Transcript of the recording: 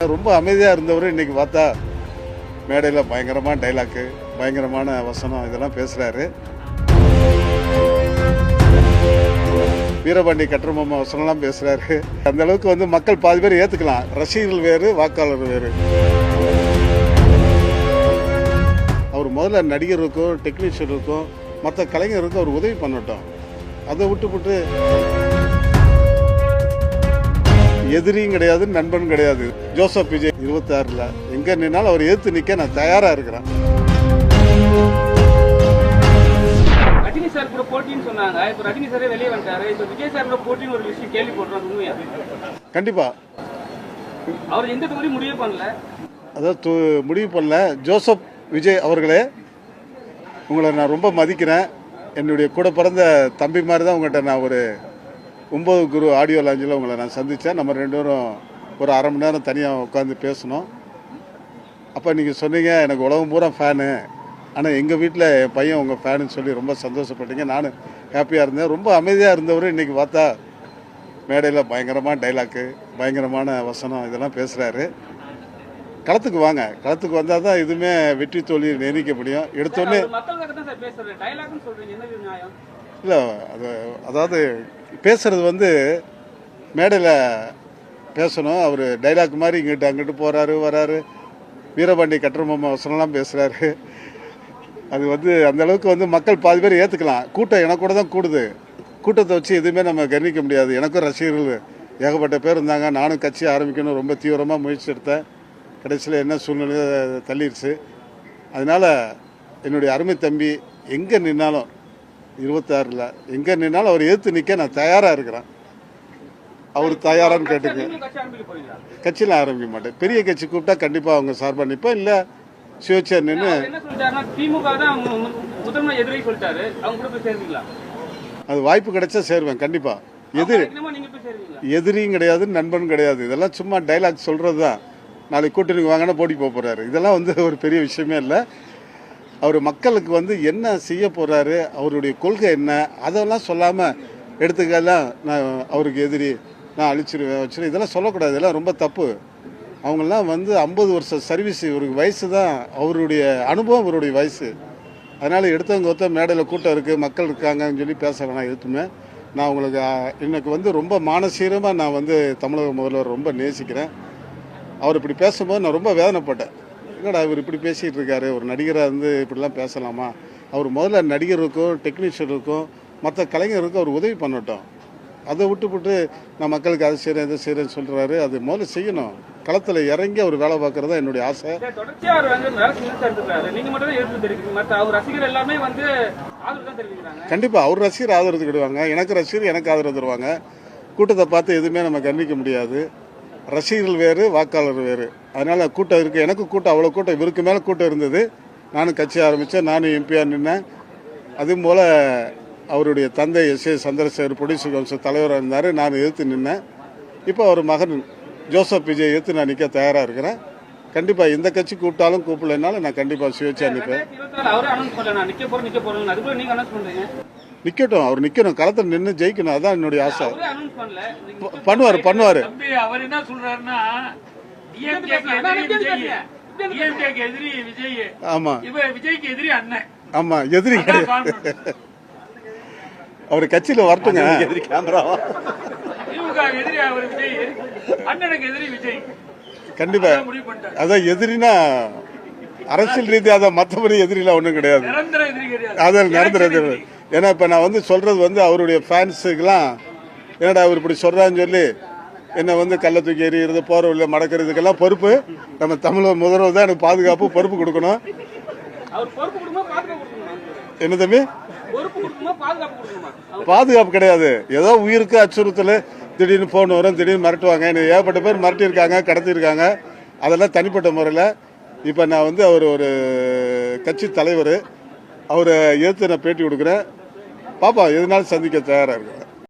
ரொம்ப அமைதியாக இருந்தவர் இன்றைக்கி பார்த்தா மேடையில் பயங்கரமான டைலாக்கு பயங்கரமான வசனம் இதெல்லாம் பேசுகிறாரு வீரபாண்டி கட்டரமாமா வசனம்லாம் பேசுகிறாரு அந்த அளவுக்கு வந்து மக்கள் பாதி பேர் ஏற்றுக்கலாம் ரசிகர்கள் வேறு வாக்காளர் வேறு. அவர் முதல்ல நடிகருக்கும் டெக்னீஷியனுக்கும் மற்ற கலைஞருக்கும் அவர் உதவி பண்ணட்டும். அதை விட்டு விட்டு எதிரியும் கிடையாது நண்பன் கிடையாது. ஜோசப் விஜய் இருபத்தாறுல எங்க நின்னாலும் அவர் எதிர்த்து நிக்க நான் தயாரா இருக்கிறேன். ரஜினி சார் கூட போட்டின்னு சொன்னாங்க. இப்ப ரஜினி சாரே வெளியே வந்துட்டாரு. இப்ப விஜய் சார் கூட போட்டின்னு ஒரு விஷயம் கேள்வி போடுறோம் உண்மையா? கண்டிப்பா. அவர் எந்த தொகுதி முடிவே பண்ணல? அதாவது து- முடிவு பண்ணல. ஜோசப் விஜய் அவர்களே உங்களை நான் ரொம்ப மதிக்கிறேன். என்னுடைய கூட பிறந்த தம்பி மாதிரி தான் உங்கள்கிட்ட நான் ஒரு ஒம்பது குரு ஆடியோ லாஞ்சில் உங்களை நான் சந்தித்தேன். நம்ம ரெண்டு பேரும் ஒரு அரை மணி நேரம் தனியாக உட்காந்து பேசணும் அப்போ நீங்கள் சொன்னீங்க எனக்கு உலகம் பூரா ஃபேனு ஆனால் எங்கள் வீட்டில் என் பையன் உங்கள் ஃபேனுன்னு சொல்லி ரொம்ப சந்தோஷப்பட்டீங்க. நானும் ஹாப்பியாக இருந்தேன். ரொம்ப அமைதியாக இருந்தவர் இன்றைக்கி பார்த்தா மேடையில் பயங்கரமான டைலாக்கு பயங்கரமான வசனம் இதெல்லாம் பேசுகிறாரு களத்துக்கு வாங்க. களத்துக்கு வந்தால் தான் இதுவுமே வெற்றி தோல்வி நிர்ணயிக்க முடியும். எடுத்தோடனே இல்லை அது அதாவது பேசுகிறது வந்து மேடையில் பேசணும். அவர் டைலாக் மாதிரி இங்கிட்டு அங்கிட்டு போகிறாரு வராரு. வீரபாண்டி கட்டரமாமா வசனம்லாம் பேசுகிறாரு அது வந்து அந்த அளவுக்கு வந்து மக்கள் பாதி பேர் ஏற்றுக்கலாம் கூட்டம் எனக்கு கூட தான் கூடுது. கூட்டத்தை வச்சு எதுவுமே நம்ம கவனிக்க முடியாது. எனக்கும் ரசிகர்கள் ஏகப்பட்ட பேர் இருந்தாங்க. நானும் கட்சி ஆரம்பிக்கணும். ரொம்ப தீவிரமாக முயற்சி எடுத்தேன். கடைசியில் என்ன சூழ்நிலை தள்ளிடுச்சு அதனால என்னுடைய அருமை தம்பி எங்கே நின்னாலும் இருபத்தாறில். எங்கே நின்னாலும் அவர் எதிர்த்து நிற்க நான் தயாராக இருக்கிறேன். அவர் தயாரான்னு போறீங்களா கட்சியில் ஆரம்பிக்க மாட்டேன். பெரிய கட்சி கூப்பிட்டா கண்டிப்பாக அவங்க சார்பாக நிற்பேன் இல்லை சுயேட்சையாக நின்று அவர் என்ன சொல்லிட்டாருன்னா திமுக தான் மு- மு- முதன்மை எதிரி சொல்லிட்டாரு. அவங்க கூட போய் சேருவீங்களா? அது வாய்ப்பு கிடைச்சா சேருவேன் கண்டிப்பாக எதிரி எதிரியும் கிடையாது நண்பன் கிடையாது. இதெல்லாம் சும்மா டைலாக் சொல்கிறது தான் நாளைக்கு கூட்டணிக்கு வாங்கினா போட்டி போக போகிறாரு இதெல்லாம் வந்து ஒரு பெரிய விஷயமே இல்லை. அவர் மக்களுக்கு வந்து என்ன செய்ய போகிறாரு அவருடைய கொள்கை என்ன அதெல்லாம் சொல்லாமல் எடுத்துக்கலாம் நான் அவருக்கு எதிரி நான் அழிச்சிருவேன் வச்சிருவேன் இதெல்லாம் சொல்லக்கூடாது இதெல்லாம் ரொம்ப தப்பு. அவங்கெல்லாம் வந்து ஐம்பது வருஷம் சர்வீஸ் இவருக்கு வயசு தான் அவருடைய அனுபவம் அவருடைய வயசு. அதனால் எடுத்தவங்க ஒருத்தர் மேடையில் கூட்டம் இருக்குது மக்கள் இருக்காங்கன்னு சொல்லி பேச வேணாம் எதுவுமே நான் உங்களுக்கு எனக்கு வந்து ரொம்ப மானசீகமாக நான் வந்து தமிழக முதல்வர் ரொம்ப நேசிக்கிறேன். அவர் இப்படி பேசும்போது நான் ரொம்ப வேதனைப்பட்டேன். என்னடா இவர் இப்படி பேசிகிட்டு இருக்காரு ஒரு நடிகராக இருந்து இப்படிலாம் பேசலாமா? அவர் முதல்ல நடிகருக்கும் டெக்னீஷியனுக்கும் மற்ற கலைஞருக்கும் அவர் உதவி பண்ணட்டும். அதை விட்டுப்புட்டு நான் மக்களுக்கு அதை செய்கிறேன் இதை செய்கிறேன்னு சொல்கிறாரு அது முதல்ல செய்யணும். களத்தில் இறங்கி அவர் வேலை பார்க்குறது தான் என்னுடைய ஆசை. வந்து வந்து கண்டிப்பாக அவர் ரசிகர் ஆதரவு தருவாங்க. எனக்கு ரசிகர் எனக்கு ஆதரவு தருவாங்க. கூட்டத்தை பார்த்து எதுவுமே நம்ம கண்டிக்க முடியாது. ரசிகர்கள் வேறு வாக்காளர் வேறு. அதனால் கூட்டம் இருக்குது எனக்கு கூட்டம் அவ்வளோ கூட்டம். இவருக்கு மேலே கூட்டம் இருந்தது. நானும் கட்சி ஆரம்பித்தேன் நானும் எம்பியாக நின்னேன். அதுவும் போல் அவருடைய தந்தை S A Chandrasekhar producer council தலைவராக இருந்தார். நான் எதிர்த்து நின்னேன். இப்போ அவர் மகன் ஜோசப் விஜய் எதிர்த்து நான் நிற்க தயாராக இருக்கிறேன். கண்டிப்பாக இந்த கட்சி கூப்பிட்டாலும் கூப்பிடலைனாலும் நான் கண்டிப்பாக அனௌன்ஸ் பண்றீங்க? நிற்கட்டும் அவர் நிற்கணும் களத்தில் நின்று ஜெயிக்கணும். அதான் என்னுடைய ஆசை. பண்ணுவாரு பண்ணுவாரு. அவர் என்ன சொல்றாருன்னா ஆமா. விஜய்க்கு எதிரி அண்ணன். ஆமா எதிரி. அவர் கட்சியில வரட்டுங்க. எதிரி அவர் விஜய்? அண்ணனுக்கு எதிரி விஜய். கண்டிப்பா. அதான் எதிரினா அரசியல் ரீதியாக அதான் மற்றபடி எதிரிலாம் ஒன்றும் கிடையாது. நிரந்தர எதிரி கிடையாது. அதான் Election எதிரி. ஏன்னா இப்போ நான் வந்து சொல்றது வந்து அவருடைய ஃபேன்ஸுக்கெல்லாம் என்னடா அவர் இப்படி சொல்றான்னு சொல்லி என்ன வந்து கள்ள தூக்கி எறிகிறது போற உள்ள மடக்கிறதுக்கெல்லாம் பொறுப்பு. நம்ம தமிழக முதல்வர் தான் எனக்கு பாதுகாப்பு பொறுப்பு கொடுக்கணும். என்ன தம்பி? பாதுகாப்பு கிடையாது. ஏதோ உயிருக்கு அச்சுறுத்தல் திடீர்னு ஃபோன் வரும் திடீர்னு மிரட்டுவாங்க. எனக்கு ஏகப்பட்ட பேர் மிரட்டியிருக்காங்க கடத்தியிருக்காங்க. அதெல்லாம் தனிப்பட்ட முறையில். இப்போ நான் வந்து அவர் ஒரு கட்சி தலைவர். அவரை எதிர்த்து நான் பேட்டி கொடுக்குறேன். பாப்பா எதுனாலும் சந்திக்க தயாராக இருக்கிறேன்